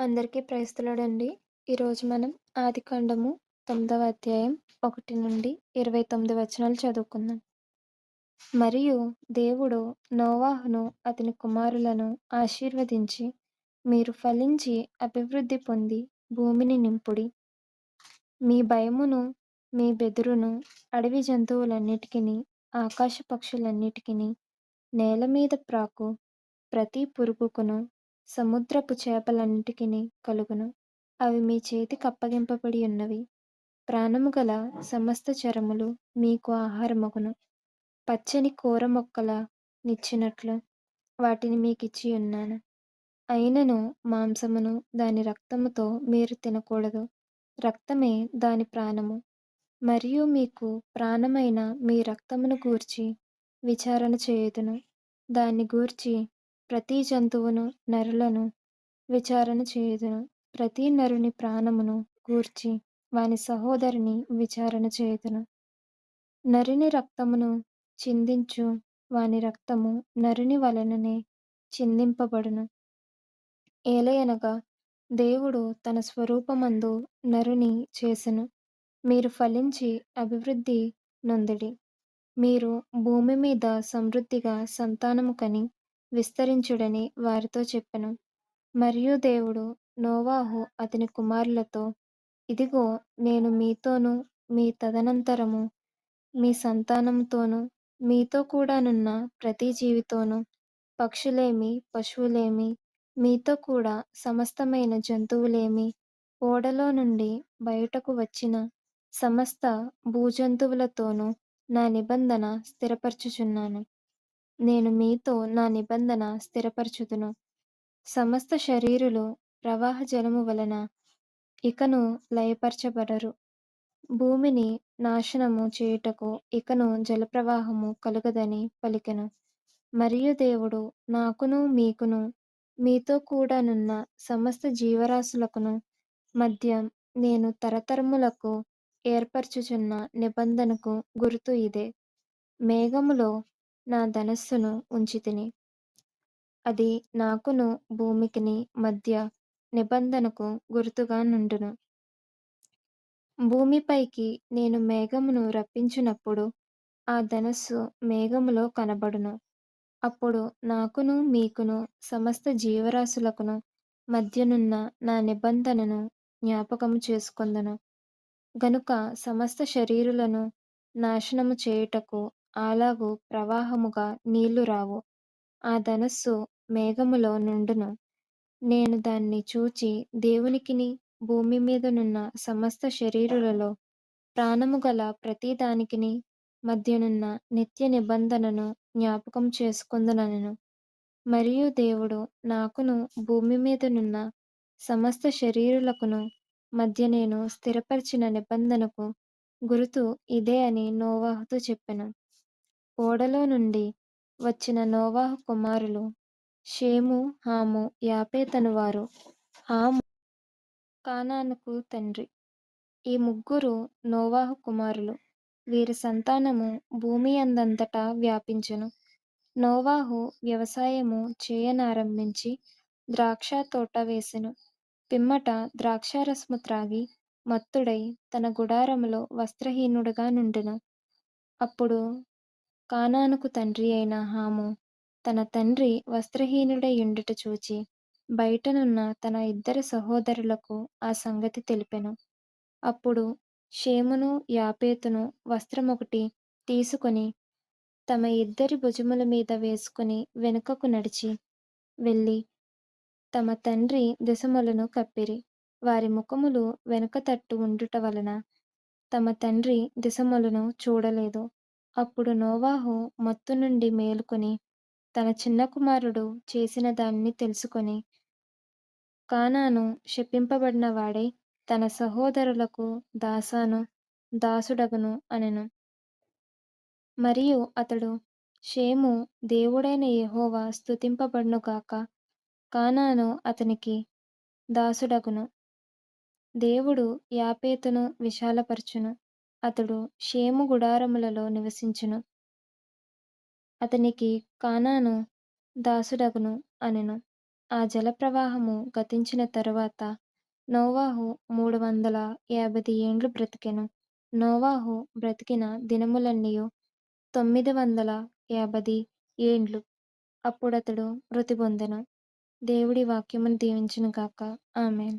అందరికీ ప్రైస్తులడండి. ఈరోజు మనం ఆదికాండము తొమ్మిదవ అధ్యాయం ఒకటి నుండి ఇరవై తొమ్మిది వచనాలు చదువుకుందాం. మరియు దేవుడు నోవాహును అతని కుమారులను ఆశీర్వదించి మీరు ఫలించి అభివృద్ధి పొంది భూమిని నింపుడి. మీ భయమును మీ బెదురును అడవి జంతువులన్నిటికీ ఆకాశ పక్షులన్నిటికీ నేల మీద ప్రాకు ప్రతి పురుగుకును సముద్రపు చేపలన్నిటికీ కలుగును. అవి మీ చేతికి అప్పగింపబడి ఉన్నవి. ప్రాణము గల సమస్త చరములు మీకు ఆహారమగును. పచ్చని కూర మొక్కల నిచ్చినట్లు వాటిని మీకు ఇచ్చి ఉన్నాను. అయినను మాంసమును దాని రక్తముతో మీరు తినకూడదు. రక్తమే దాని ప్రాణము. మరియు మీకు ప్రాణమైన మీ రక్తమును గూర్చి విచారణ చేయుదును. దాన్ని గూర్చి ప్రతి జంతువును నరులను విచారణ చేయుదును. ప్రతి నరుని ప్రాణమును గూర్చి వాని సహోదరిని విచారణ చేయుదును. నరుని రక్తమును చిందించు వాని రక్తము నరుని వలననే చిందింపబడును. ఏలయనగా దేవుడు తన స్వరూపమందు నరుని చేసెను. మీరు ఫలించి అభివృద్ధి నొందిడి. మీరు భూమి మీద సమృద్ధిగా సంతానము కని విస్తరించుడని వారితో చెప్పెను. మరియు దేవుడు నోవాహు అతని కుమారులతో ఇదిగో నేను మీతోనూ మీ తదనంతరము మీ సంతానంతోనూ మీతో కూడానున్న ప్రతి జీవితోనూ పక్షులేమి పశువులేమి మీతో కూడా సమస్తమైన జంతువులేమి ఓడలో నుండి బయటకు వచ్చిన సమస్త భూజంతువులతోనూ నా నిబంధన స్థిరపరచుచున్నాను. నేను మీతో నా నిబంధన స్థిరపరచుదును. సమస్త శరీరులు ప్రవాహ జలము వలన ఇకను లయపరచబడరు. భూమిని నాశనము చేయుటకు ఇకను జలప్రవాహము కలుగదని పలికెను. మరియు దేవుడు నాకును మీకును మీతో కూడానున్న సమస్త జీవరాశులకును మధ్య నేను తరతరములకు ఏర్పరచుచున్న నిబంధనకు గుర్తు ఇదే. మేఘములో నా ధనస్సును ఉంచితిని. అది నాకును భూమికిని మధ్య నిబంధనకు గుర్తుగా నుండును. భూమిపైకి నేను మేఘమును రప్పించినప్పుడు ఆ ధనస్సు మేఘములో కనబడును. అప్పుడు నాకును మీకును సమస్త జీవరాశులకును మధ్యనున్న నా నిబంధనను జ్ఞాపకము చేసుకొందును. గనుక సమస్త శరీరులను నాశనము చేయుటకు అలాగు ప్రవాహముగా నీళ్ళు రావు. ఆ ధనస్సు మేఘములో నుండును. నేను దాన్ని చూచి దేవునికిని భూమి మీదనున్న సమస్త శరీరులలో ప్రాణము గల ప్రతి దానికిని మధ్యనున్న నిత్య నిబంధనను జ్ఞాపకం చేసుకుందనను మరియు దేవుడు నాకును భూమి మీదనున్న సమస్త శరీరులకును మధ్య నేను స్థిరపరిచిన నిబంధనకు గురుతు ఇదే అని నోవాహుతో చెప్పెను. ఓడలో నుండి వచ్చిన నోవాహు కుమారులు షేము హాము యాపేతను వారు హాము కానానుకు తండ్రి. ఈ ముగ్గురు నోవాహు కుమారులు. వీరి సంతానము భూమి అందంతటా వ్యాపించెను. నోవాహు వ్యవసాయము చేయనారంభించి ద్రాక్ష తోట వేసెను. పిమ్మట ద్రాక్షారసము త్రాగి మత్తుడై తన గుడారములో వస్త్రహీనుడుగా నుండెను. అప్పుడు కానానుకు తండ్రి అయిన హాము తన తండ్రి వస్త్రహీనుడయుండుట చూచి బయటనున్న తన ఇద్దరు సహోదరులకు ఆ సంగతి తెలిపెను. అప్పుడు షేమును యాపేతును వస్త్రమొకటి తీసుకొని తమ ఇద్దరి భుజముల మీద వేసుకుని వెనుకకు నడిచి వెళ్ళి తమ తండ్రి దిశములను కప్పిరి. వారి ముఖములు వెనుక తట్టు ఉండుట వలన తమ తండ్రి దిశములను చూడలేదు. అప్పుడు నోవాహు మత్తు నుండి మేలుకొని తన చిన్న కుమారుడు చేసిన దానిని తెలుసుకొని కానాను శపింపబడిన వాడై తన సహోదరులకు దాసాను దాసుడగును అనెను. మరియు అతడు షేము దేవుడైన యెహోవా స్థుతింపబడునుగాక కానాను అతనికి దాసుడగును. దేవుడు యాపేతును విశాలపరచును. అతడు షేము గుడారములలో నివసించును. అతనికి కానాను దాసుడగును అనెను. ఆ జలప్రవాహము గతించిన తరువాత నోవాహు మూడు వందల యాభై ఏండ్లు బ్రతికెను. నోవాహు బ్రతికిన దినములన్నీయు తొమ్మిది వందల యాభై ఏండ్లు. అప్పుడతడు మృతి పొందెను. దేవుడి వాక్యమును దీవించును గాక ఆమెన్.